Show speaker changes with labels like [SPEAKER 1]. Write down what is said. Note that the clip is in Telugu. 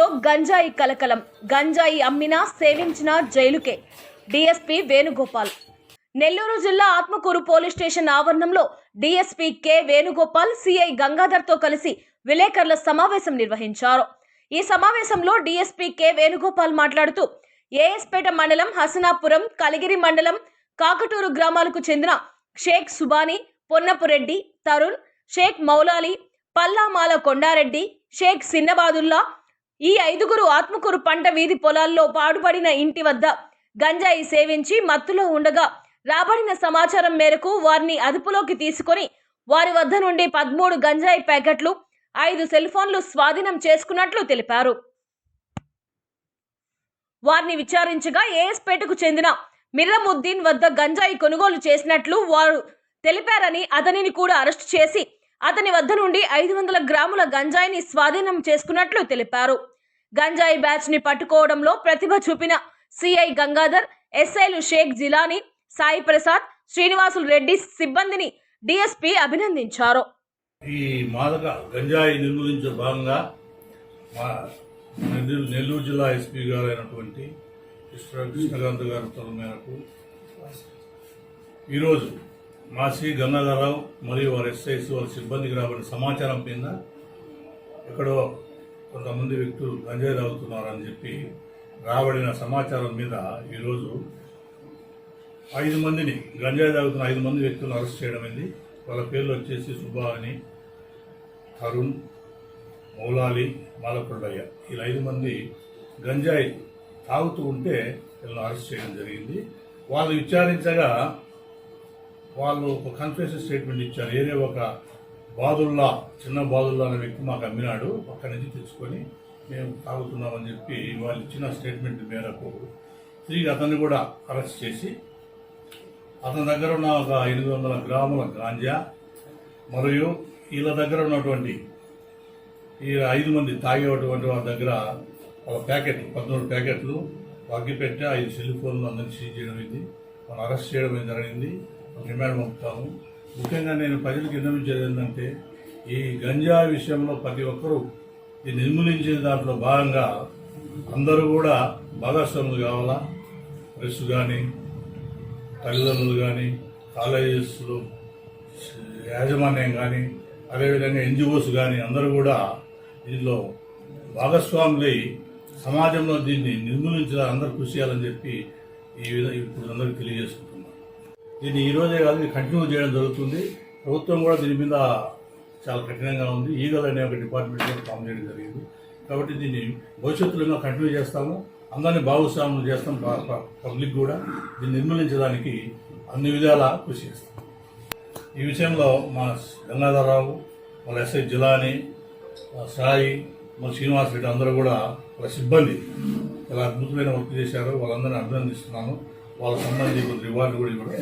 [SPEAKER 1] గంజాయి కలకలం. గంజాయి అమ్మినా సేవించినా జైలుకే. డిఎస్పీ వేణుగోపాల్. నెల్లూరు జిల్లా ఆత్మకూరు పోలీస్ స్టేషన్ ఆవరణంలో డిఎస్పీ కె వేణుగోపాల్ సిఐ గంగాధర్తో కలిసి విలేకరుల సమావేశం నిర్వహించారు. ఈ సమావేశంలో డిఎస్పీ కె వేణుగోపాల్ మాట్లాడుతూ ఏఎస్పేట మండలం హసనాపురం కలిగిరి మండలం కాకటూరు గ్రామాలకు చెందిన షేక్ సుబానీ పొన్నపురెడ్డి తరుణ్ షేక్ మౌలాలి పల్లామాల కొండారెడ్డి షేక్ సిన్నబాదుల్లా ఈ ఐదుగురు ఆత్మకూరు పంట వీధి పొలాల్లో పాడుపడిన ఇంటి వద్ద గంజాయి సేవించి మత్తులో ఉండగా రాబడిన సమాచారం మేరకు వారిని అదుపులోకి తీసుకొని వారి వద్ద నుండి పదమూడు గంజాయి ప్యాకెట్లు ఐదు సెల్ ఫోన్లు స్వాధీనం చేసుకున్నట్లు తెలిపారు. వారిని విచారించగా ఏఎస్పేటకు చెందిన మిర్రముద్దీన్ వద్ద గంజాయి కొనుగోలు చేసినట్లు వారు తెలిపారని అతనిని కూడా అరెస్టు చేసి అతని వద్ద నుండి ఐదు వందల గ్రాముల గంజాయిని స్వాధీనం చేసుకున్నట్లు తెలిపారు. గంజాయి బ్యాచ్ని పట్టుకోవడంలో ప్రతిభ చూపిన సిఐ గంగాధర్ ఎస్ఐలు షేక్ జిలానీ సాయి ప్రసాద్ శ్రీనివాసులు రెడ్డి సిబ్బందిని డీఎస్పీ అభినందించారు.
[SPEAKER 2] ఈ మాదక గంజాయి నిర్మూలించే భాగంగా మా నెల్లూరు నెల్లూరు జిల్లా ఎస్పీ గారు అయినటువంటి కృష్ణకాంత్ గారి మేరకు ఈరోజు మా శ్రీ గంగాధరరావు మరియు వారి ఎస్ఐస్ వారి సిబ్బందికి రాబడిన సమాచారం కింద ఎక్కడో కొంతమంది వ్యక్తులు గంజాయి తాగుతున్నారని చెప్పి రాబడిన సమాచారం మీద ఈరోజు ఐదు మందిని గంజాయి తాగుతున్న ఐదు మంది వ్యక్తులను అరెస్ట్ చేయడం వాళ్ళ పేర్లు వచ్చేసి సుబ్బా అని తరుణ్ మౌలాలి మాలకొండయ్య ఈ ఐదు మంది గంజాయి తాగుతూ ఉంటే వీళ్ళని అరెస్ట్ చేయడం జరిగింది. వాళ్ళు విచారించగా వాళ్ళు ఒక కన్ఫెషన్ స్టేట్మెంట్ ఇచ్చారు. ఏరే ఒక బాదుల్లా చిన్న బాదుల్లా అనే వ్యక్తి మాకు అమ్మినాడు. అక్కడి నుంచి తెచ్చుకొని మేము తాగుతున్నామని చెప్పి వాళ్ళు ఇచ్చిన స్టేట్మెంట్ మేరకు తిరిగి అతన్ని కూడా అరెస్ట్ చేసి అతని దగ్గర ఉన్న ఒక ఎనిమిది వందల గ్రాముల గాంజా మరియు వీళ్ళ దగ్గర ఉన్నటువంటి ఈ ఐదు మంది తాగేటువంటి వాళ్ళ దగ్గర ఒక ప్యాకెట్ పద్నాలుగు ప్యాకెట్లు అగ్గిపెట్టె ఐదు సెల్ ఫోన్లు అందరినీ సీజ్ చేయడం ఇది మనం అరెస్ట్ చేయడం అనేది జరిగింది? రిమాండ్ పంపుతాము. ముఖ్యంగా నేను ప్రజలకు విన్నవించేది ఏంటంటే ఈ గంజా విషయంలో ప్రతి ఒక్కరూ ఈ నిర్మూలించే దాంట్లో భాగంగా అందరూ కూడా భాగస్వాములు కావాలా? ప్రెస్ కానీ తల్లిదండ్రులు కానీ కాలేజెస్లో యాజమాన్యం కానీ అదేవిధంగా ఎన్జిఓస్ కానీ అందరూ కూడా దీనిలో భాగస్వాములై సమాజంలో దీన్ని నిర్మూలించాలని అందరూ కృషి చేయాలని చెప్పి ఈ విధంగా ఇప్పుడు అందరికీ తెలియజేసుకుంటున్నాను. దీన్ని ఈ రోజే కాదు కంటిన్యూ చేయడం జరుగుతుంది. ప్రభుత్వం కూడా దీని మీద చాలా కఠినంగా ఉంది. ఈగల్ అనే ఒక డిపార్ట్మెంట్ కూడా ఫామ్ చేయడం జరిగింది. కాబట్టి దీన్ని భవిష్యత్తులో కంటిన్యూ చేస్తాము. అందరినీ భాగస్వాములు చేస్తాం ప- ప- పబ్లిక్ కూడా. దీన్ని నిర్మూలించడానికి అన్ని విధాలా కృషి చేస్తాం. ఈ విషయంలో మా గంగాధరరావు వాళ్ళ ఎస్ఐ జిలాని సాయి మా శ్రీనివాస్ రెడ్డి అందరూ కూడా వాళ్ళ సిబ్బంది. చాలా అద్భుతమైన వర్క్ చేశారు. వాళ్ళందరినీ అభినందిస్తున్నాను. వాళ్ళ సంబంధించి రివార్డు కూడా ఇవ్వడం